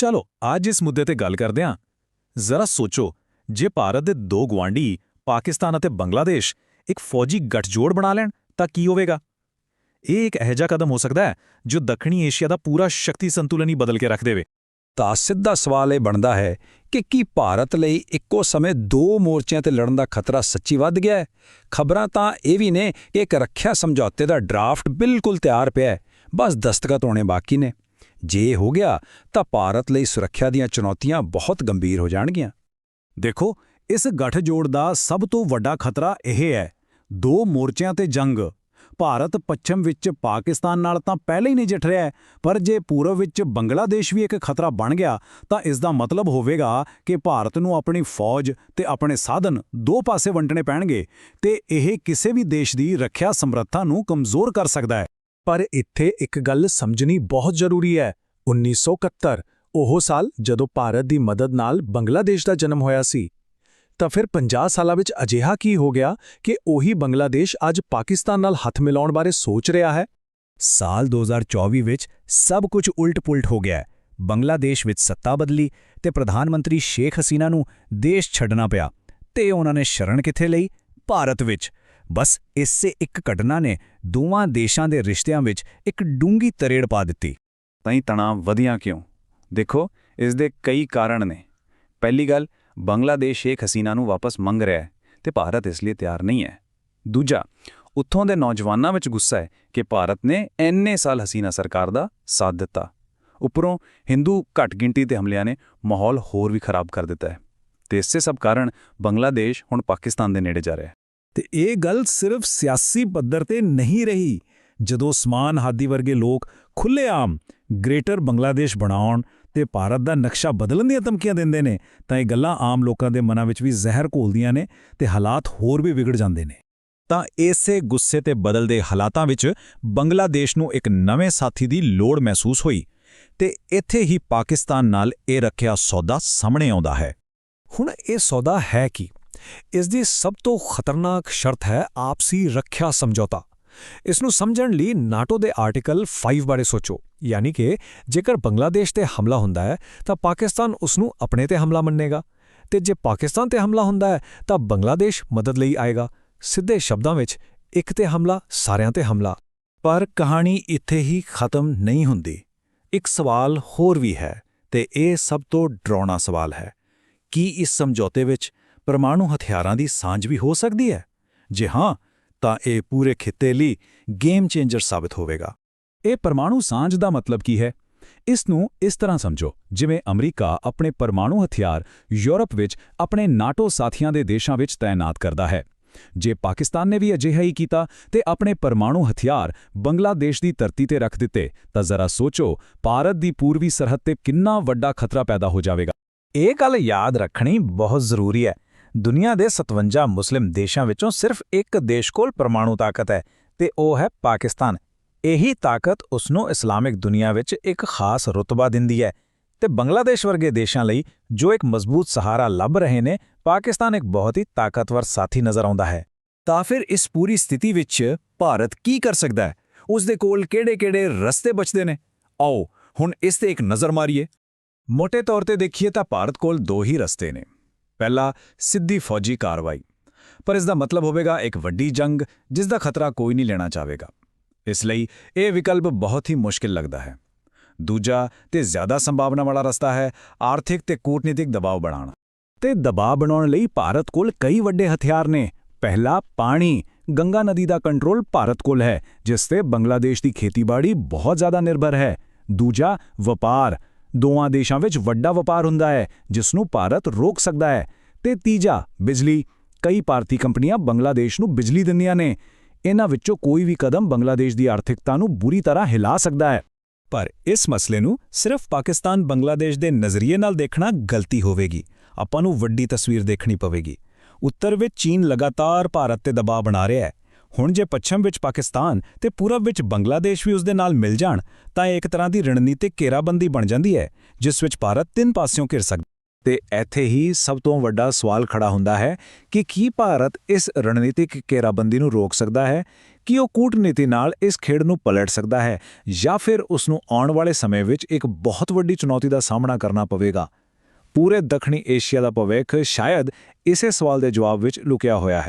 ਚਲੋ, ਅੱਜ ਇਸ ਮੁੱਦੇ ਤੇ ਗੱਲ ਕਰਦੇ ਹਾਂ। ਜ਼ਰਾ ਸੋਚੋ, ਜੇ ਭਾਰਤ ਦੇ ਦੋ ਗੁਆਂਢੀ, ਪਾਕਿਸਤਾਨ ਅਤੇ ਬੰਗਲਾਦੇਸ਼, ਇੱਕ ਫੌਜੀ ਗੱਠਜੋੜ ਬਣਾ ਲੈਣ, ਤਾਂ ਕੀ ਹੋਵੇਗਾ? ਇਹ ਇੱਕ ਇਹੋ ਜਿਹਾ ਕਦਮ ਹੋ ਸਕਦਾ ਹੈ, ਜੋ ਦੱਖਣੀ ਏਸ਼ੀਆ ਦਾ ਪੂਰਾ ਸ਼ਕਤੀ ਸੰਤੁਲਨ ਹੀ ਬਦਲ ਕੇ ਰੱਖ ਦੇਵੇ। ਤਾਂ ਸਿੱਧਾ ਸਵਾਲ ਇਹ ਬਣਦਾ ਹੈ ਕਿ ਕੀ ਭਾਰਤ ਲਈ ਇੱਕੋ ਸਮੇਂ ਦੋ ਮੋਰਚਿਆਂ ਤੇ ਲੜਨ ਦਾ ਖਤਰਾ ਸੱਚੀ ਵੱਧ ਗਿਆ ਹੈ? ਖਬਰਾਂ ਤਾਂ ਇਹ ਵੀ ਨੇ ਕਿ ਇੱਕ ਰੱਖਿਆ ਸਮਝੌਤੇ ਦਾ ਡਰਾਫਟ ਬਿਲਕੁਲ ਤਿਆਰ ਪਿਆ ਹੈ। ਬਸ ਦਸਤਖਤ ਹੋਣੇ ਬਾਕੀ ਨੇ। ਜੇ ਹੋ ਗਿਆ ਤਾਂ ਭਾਰਤ ਲਈ ਸੁਰੱਖਿਆ ਦੀਆਂ ਚੁਣੌਤੀਆਂ ਬਹੁਤ ਗੰਭੀਰ ਹੋ ਜਾਣਗੀਆਂ। ਦੇਖੋ ਇਸ ਗੱਠਜੋੜ ਦਾ ਸਭ ਤੋਂ ਵੱਡਾ ਖਤਰਾ ਇਹ ਹੈ ਦੋ ਮੋਰਚਿਆਂ ਤੇ ਜੰਗ। ਭਾਰਤ ਪੱਛਮ ਵਿੱਚ ਪਾਕਿਸਤਾਨ ਨਾਲ ਤਾਂ ਪਹਿਲਾਂ ਹੀ ਨਹੀਂ ਜਿੱਠ ਰਿਹਾ ਹੈ, ਪਰ ਜੇ ਪੂਰਬ ਵਿੱਚ ਬੰਗਲਾਦੇਸ਼ ਵੀ ਇੱਕ ਖਤਰਾ ਬਣ ਗਿਆ ਤਾਂ ਇਸ ਦਾ ਮਤਲਬ ਹੋਵੇਗਾ ਕਿ ਭਾਰਤ ਨੂੰ ਆਪਣੀ ਫੌਜ ਤੇ ਆਪਣੇ ਸਾਧਨ ਦੋ ਪਾਸੇ ਵੰਡਣੇ ਪੈਣਗੇ ਤੇ ਇਹ ਕਿਸੇ ਵੀ ਦੇਸ਼ ਦੀ ਰੱਖਿਆ ਸਮਰੱਥਾ ਨੂੰ ਕਮਜ਼ੋਰ ਕਰ ਸਕਦਾ ਹੈ। ਪਰ ਇੱਥੇ ਇੱਕ ਗੱਲ ਸਮਝਣੀ ਬਹੁਤ ਜ਼ਰੂਰੀ ਹੈ। 1971 ਉਹ ਸਾਲ ਜਦੋਂ ਭਾਰਤ ਦੀ ਮਦਦ ਨਾਲ ਬੰਗਲਾਦੇਸ਼ ਦਾ ਜਨਮ ਹੋਇਆ ਸੀ। ਤਾਂ ਫਿਰ 50 ਸਾਲਾਂ ਵਿੱਚ ਅਜਿਹਾ ਕੀ ਹੋ ਗਿਆ ਕਿ ਉਹੀ ਬੰਗਲਾਦੇਸ਼ ਅੱਜ ਪਾਕਿਸਤਾਨ ਨਾਲ ਹੱਥ ਮਿਲਾਉਣ ਬਾਰੇ ਸੋਚ ਰਿਹਾ ਹੈ? ਸਾਲ 2024 ਵਿੱਚ ਸਭ ਕੁਝ ਉਲਟ-ਪੁਲਟ ਹੋ ਗਿਆ ਬੰਗਲਾਦੇਸ਼ ਵਿੱਚ ਸੱਤਾ ਬਦਲੀ ਤੇ ਪ੍ਰਧਾਨ ਮੰਤਰੀ ਸ਼ੇਖ ਹਸੀਨਾ ਨੂੰ ਦੇਸ਼ ਛੱਡਣਾ ਪਿਆ ਤੇ ਉਹਨਾਂ ਨੇ ਸ਼ਰਣ ਕਿੱਥੇ ਲਈ? ਭਾਰਤ ਵਿੱਚ। ਬਸ ਇਸੇ ਇੱਕ ਘਟਨਾ ਨੇ ਦੋਵਾਂ ਦੇਸ਼ਾਂ ਦੇ ਰਿਸ਼ਤਿਆਂ ਵਿੱਚ ਇੱਕ ਡੂੰਗੀ ਤਰੇੜ ਪਾ ਦਿੱਤੀ। ਤਾਂ ਹੀ ਤਣਾਅ ਵਧਿਆ ਕਿਉਂ? ਦੇਖੋ, ਇਸ ਦੇ ਕਈ ਕਾਰਨ ਨੇ। ਪਹਿਲੀ ਗੱਲ, ਬੰਗਲਾਦੇਸ਼ ਸ਼ੇਖ ਹਸੀਨਾ ਨੂੰ ਵਾਪਸ ਮੰਗ ਰਿਹਾ ਹੈ ਤੇ ਭਾਰਤ ਇਸ ਲਈ ਤਿਆਰ ਨਹੀਂ ਹੈ। ਦੂਜਾ, ਉੱਥੋਂ ਦੇ ਨੌਜਵਾਨਾਂ ਵਿੱਚ ਗੁੱਸਾ ਹੈ ਕਿ ਭਾਰਤ ਨੇ ਇੰਨੇ ਸਾਲ ਹਸੀਨਾ ਸਰਕਾਰ ਦਾ ਸਾਥ ਦਿੱਤਾ। ਉੱਪਰੋਂ ਹਿੰਦੂ ਘੱਟ ਗਿਣਤੀ ਤੇ ਹਮਲਿਆਂ ਨੇ ਮਾਹੌਲ ਹੋਰ ਵੀ ਖਰਾਬ ਕਰ ਦਿੱਤਾ ਹੈ। ਤੇ ਇਸੇ ਸਭ ਕਾਰਨ ਬੰਗਲਾਦੇਸ਼ ਹੁਣ ਪਾਕਿਸਤਾਨ ਦੇ ਨੇੜੇ ਜਾ ਰਿਹਾ ਹੈ। ਤੇ ਇਹ ਗੱਲ ਸਿਰਫ ਸਿਆਸੀ ਪੱਧਰ ਤੇ ਨਹੀਂ ਰਹੀ, ਜਦੋਂ ਸਮਾਨ ਹਾਦੀ ਵਰਗੇ ਲੋਕ ਖੁੱਲ੍ਹੇਆਮ ਗ੍ਰੇਟਰ ਬੰਗਲਾਦੇਸ਼ ਬਣਾਉਣ ਤੇ ਭਾਰਤ ਦਾ ਨਕਸ਼ਾ ਬਦਲਣ ਦੀਆਂ ਧਮਕੀਆਂ ਦਿੰਦੇ ਨੇ, ਤਾਂ ਇਹ ਗੱਲਾਂ ਆਮ ਲੋਕਾਂ ਦੇ ਮਨਾਂ ਵਿੱਚ ਵੀ ਜ਼ਹਿਰ ਘੋਲਦੀਆਂ ਨੇ ਤੇ ਹਾਲਾਤ ਹੋਰ ਵੀ ਵਿਗੜ ਜਾਂਦੇ ਨੇ। ਤਾਂ ਇਸੇ ਗੁੱਸੇ ਤੇ ਬਦਲਦੇ ਹਾਲਾਤਾਂ ਵਿੱਚ ਬੰਗਲਾਦੇਸ਼ ਨੂੰ ਇੱਕ ਨਵੇਂ ਸਾਥੀ ਦੀ ਲੋੜ ਮਹਿਸੂਸ ਹੋਈ ਤੇ ਇੱਥੇ ਹੀ ਪਾਕਿਸਤਾਨ ਨਾਲ ਇਹ ਰੱਖਿਆ ਸੌਦਾ ਸਾਹਮਣੇ ਆਉਂਦਾ ਹੈ। ਹੁਣ ਇਹ ਸੌਦਾ ਹੈ ਕੀ? ਇਸ ਦੀ ਸਭ ਤੋਂ ਖਤਰਨਾਕ ਸ਼ਰਤ ਹੈ ਆਪਸੀ ਰੱਖਿਆ ਸਮਝੌਤਾ। ਇਸ ਨੂੰ ਸਮਝਣ ਲਈ ਨਾਟੋ ਦੇ ਆਰਟੀਕਲ 5 ਬਾਰੇ ਸੋਚੋ, ਯਾਨੀ ਕਿ ਜੇਕਰ ਬੰਗਲਾਦੇਸ਼ ਤੇ ਹਮਲਾ ਹੁੰਦਾ ਹੈ, ਤਾਂ ਪਾਕਿਸਤਾਨ ਉਸ ਨੂੰ ਆਪਣੇ ਤੇ ਹਮਲਾ ਮੰਨੇਗਾ। ਤੇ ਜੇ ਪਾਕਿਸਤਾਨ ਤੇ ਹਮਲਾ ਹੁੰਦਾ ਹੈ, ਤਾਂ ਬੰਗਲਾਦੇਸ਼ ਮਦਦ ਲਈ ਆਏਗਾ। ਸਿੱਧੇ ਸ਼ਬਦਾਂ ਵਿੱਚ, ਇੱਕ ਤੇ ਹਮਲਾ, ਸਾਰਿਆਂ ਤੇ ਹਮਲਾ। ਪਰ ਕਹਾਣੀ ਇੱਥੇ ਹੀ ਖਤਮ ਨਹੀਂ ਹੁੰਦੀ। ਇੱਕ ਸਵਾਲ ਹੋਰ ਵੀ ਹੈ, ਤੇ ਇਹ ਸਭ ਤੋਂ ਡਰਾਉਣਾ ਸਵਾਲ ਹੈ। ਕੀ ਇਸ ਸਮਝੌਤੇ ਵਿੱਚ ਪਰਮਾਣੂ ਹਥਿਆਰਾਂ ਦੀ ਸਾਂਝ ਵੀ ਹੋ ਸਕਦੀ ਹੈ? ਜੇ ਹਾਂ, ਤਾਂ ਇਹ ਪੂਰੇ ਖਿੱਤੇ ਲਈ ਗੇਮ ਚੇਂਜਰ ਸਾਬਤ ਹੋਵੇਗਾ। ਇਹ ਪਰਮਾਣੂ ਸਾਂਝ ਦਾ ਮਤਲਬ ਕੀ ਹੈ? ਇਸ ਨੂੰ ਇਸ ਤਰ੍ਹਾਂ ਸਮਝੋ, ਜਿਵੇਂ ਅਮਰੀਕਾ ਆਪਣੇ ਪਰਮਾਣੂ ਹਥਿਆਰ ਯੂਰਪ ਵਿੱਚ ਆਪਣੇ ਨਾਟੋ ਸਾਥੀਆਂ ਦੇ ਦੇਸ਼ਾਂ ਵਿੱਚ ਤਾਇਨਾਤ ਕਰਦਾ ਹੈ। ਜੇ ਪਾਕਿਸਤਾਨ ਨੇ ਵੀ ਅਜਿਹਾ ਹੀ ਕੀਤਾ ਤੇ ਆਪਣੇ ਪਰਮਾਣੂ ਹਥਿਆਰ ਬੰਗਲਾਦੇਸ਼ ਦੀ ਧਰਤੀ ਤੇ ਰੱਖ ਦਿੱਤੇ, ਤਾਂ ਜ਼ਰਾ ਸੋਚੋ, ਭਾਰਤ ਦੀ ਪੂਰਬੀ ਸਰਹੱਦ ਤੇ ਕਿੰਨਾ ਵੱਡਾ ਖਤਰਾ ਪੈਦਾ ਹੋ ਜਾਵੇਗਾ। ਇਹ ਗੱਲ ਯਾਦ ਰੱਖਣੀ ਬਹੁਤ ਜ਼ਰੂਰੀ ਹੈ। ਦੁਨੀਆ ਦੇ 57 ਮੁਸਲਿਮ ਦੇਸ਼ਾਂ ਵਿੱਚੋਂ ਸਿਰਫ ਇੱਕ ਦੇਸ਼ ਕੋਲ ਪਰਮਾਣੂ ਤਾਕਤ ਹੈ ਤੇ ਉਹ ਹੈ ਪਾਕਿਸਤਾਨ। ਇਹੀ ਤਾਕਤ ਉਸ ਨੂੰ ਇਸਲਾਮਿਕ ਦੁਨੀਆ ਵਿੱਚ ਇੱਕ ਖਾਸ ਰੁਤਬਾ ਦਿੰਦੀ ਹੈ ਤੇ ਬੰਗਲਾਦੇਸ਼ ਵਰਗੇ ਦੇਸ਼ਾਂ ਲਈ ਜੋ ਇੱਕ ਮਜ਼ਬੂਤ ਸਹਾਰਾ ਲੱਭ ਰਹੇ ਨੇ, ਪਾਕਿਸਤਾਨ ਇੱਕ ਬਹੁਤ ਹੀ ਤਾਕਤਵਰ ਸਾਥੀ ਨਜ਼ਰ ਆਉਂਦਾ ਹੈ। ਤਾਂ ਫਿਰ ਇਸ ਪੂਰੀ ਸਥਿਤੀ ਵਿੱਚ ਭਾਰਤ ਕੀ ਕਰ ਸਕਦਾ ਹੈ? ਉਸ ਦੇ ਕੋਲ ਕਿਹੜੇ-ਕਿਹੜੇ ਰਸਤੇ ਬਚਦੇ ਨੇ? ਆਓ ਹੁਣ ਇਸ ਤੇ ਇੱਕ ਨਜ਼ਰ ਮਾਰੀਏ। ਮੋٹے ਤੌਰ ਤੇ ਦੇਖੀਏ ਤਾਂ ਭਾਰਤ ਕੋਲ ਦੋ ਹੀ ਰਸਤੇ ਨੇ। ਪਹਿਲਾ ਸਿੱਧੀ ਫੌਜੀ ਕਾਰਵਾਈ। ਪਰ ਇਸ ਦਾ ਮਤਲਬ ਹੋਵੇਗਾ ਇੱਕ ਵੱਡੀ ਜੰਗ ਜਿਸ ਦਾ ਖਤਰਾ ਕੋਈ ਨਹੀਂ ਲੈਣਾ ਚਾਹੇਗਾ ਇਸ ਲਈ ਇਹ ਵਿਕਲਪ ਬਹੁਤ ਹੀ ਮੁਸ਼ਕਿਲ ਲੱਗਦਾ ਹੈ। ਦੂਜਾ ਤੇ ਜ਼ਿਆਦਾ ਸੰਭਾਵਨਾ ਵਾਲਾ ਰਸਤਾ ਹੈ ਆਰਥਿਕ ਤੇ ਕੂਟਨੀਤਿਕ ਦਬਾਅ ਬਣਾਉਣਾ। ਤੇ ਦਬਾਅ ਬਣਾਉਣ ਲਈ ਭਾਰਤ ਕੋਲ ਕਈ ਵੱਡੇ ਹਥਿਆਰ ਨੇ। ਪਹਿਲਾ ਪਾਣੀ, ਗੰਗਾ ਨਦੀ ਦਾ ਕੰਟਰੋਲ ਭਾਰਤ ਕੋਲ ਹੈ, ਜਿਸ ਤੇ ਬੰਗਲਾਦੇਸ਼ ਦੀ ਖੇਤੀਬਾੜੀ ਬਹੁਤ ਜ਼ਿਆਦਾ ਨਿਰਭਰ ਹੈ। ਦੂਜਾ ਵਪਾਰ ਦੋਵਾਂ ਦੇਸ਼ਾਂ ਵਿੱਚ ਵੱਡਾ ਵਪਾਰ ਹੁੰਦਾ ਹੈ ਜਿਸ ਨੂੰ ਭਾਰਤ ਰੋਕ ਸਕਦਾ ਹੈ। ਤੇ ਤੀਜਾ, ਬਿਜਲੀ। ਕਈ ਭਾਰਤੀ ਕੰਪਨੀਆਂ ਬੰਗਲਾਦੇਸ਼ ਨੂੰ ਬਿਜਲੀ ਦਿੰਦੀਆਂ ਨੇ। ਇਹਨਾਂ ਵਿੱਚੋਂ ਕੋਈ ਵੀ ਕਦਮ ਬੰਗਲਾਦੇਸ਼ ਦੀ ਆਰਥਿਕਤਾ ਨੂੰ ਬੁਰੀ ਤਰ੍ਹਾਂ ਹਿਲਾ ਸਕਦਾ ਹੈ। ਪਰ ਇਸ ਮਸਲੇ ਨੂੰ ਸਿਰਫ ਪਾਕਿਸਤਾਨ ਬੰਗਲਾਦੇਸ਼ ਦੇ ਨਜ਼ਰੀਏ ਨਾਲ ਦੇਖਣਾ ਗਲਤੀ ਹੋਵੇਗੀ। ਆਪਾਂ ਨੂੰ ਵੱਡੀ ਤਸਵੀਰ ਦੇਖਣੀ ਪਵੇਗੀ। ਉੱਤਰ ਵਿੱਚ ਚੀਨ ਲਗਾਤਾਰ ਭਾਰਤ ਤੇ ਦਬਾਅ ਬਣਾ ਰਿਹਾ ਹੈ। ਹੁਣ ਜੇ ਪੱਛਮ ਵਿੱਚ ਪਾਕਿਸਤਾਨ ਤੇ ਪੂਰਬ ਵਿੱਚ ਬੰਗਲਾਦੇਸ਼ ਵੀ ਉਸ ਦੇ ਨਾਲ ਮਿਲ ਜਾਣ, ਤਾਂ ਇਹ ਇੱਕ ਤਰ੍ਹਾਂ ਦੀ ਰਣਨੀਤਿਕ ਘੇਰਾਬੰਦੀ ਬਣ ਜਾਂਦੀ ਹੈ, ਜਿਸ ਵਿੱਚ ਭਾਰਤ ਤਿੰਨ ਪਾਸਿਓਂ ਘਿਰ ਸਕਦਾ ਤੇ ਇੱਥੇ ਹੀ ਸਭ ਤੋਂ ਵੱਡਾ ਸਵਾਲ ਖੜਾ ਹੁੰਦਾ ਹੈ ਕਿ ਕੀ ਭਾਰਤ ਇਸ ਰਣਨੀਤਿਕ ਘੇਰਾਬੰਦੀ ਨੂੰ ਰੋਕ ਸਕਦਾ ਹੈ, ਕੀ ਉਹ ਕੂਟਨੀਤੀ ਨਾਲ ਇਸ ਖੇਡ ਨੂੰ ਪਲਟ ਸਕਦਾ ਹੈ, ਜਾਂ ਫਿਰ ਉਸ ਨੂੰ ਆਉਣ ਵਾਲੇ ਸਮੇਂ ਵਿੱਚ ਇੱਕ ਬਹੁਤ ਵੱਡੀ ਚੁਣੌਤੀ ਦਾ ਸਾਹਮਣਾ ਕਰਨਾ ਪਵੇਗਾ? ਪੂਰੇ ਦੱਖਣੀ ਏਸ਼ੀਆ ਦਾ ਭਵਿੱਖ ਸ਼ਾਇਦ ਇਸੇ ਸਵਾਲ ਦੇ ਜਵਾਬ ਵਿੱਚ ਲੁਕਿਆ ਹੋਇਆ ਹੈ।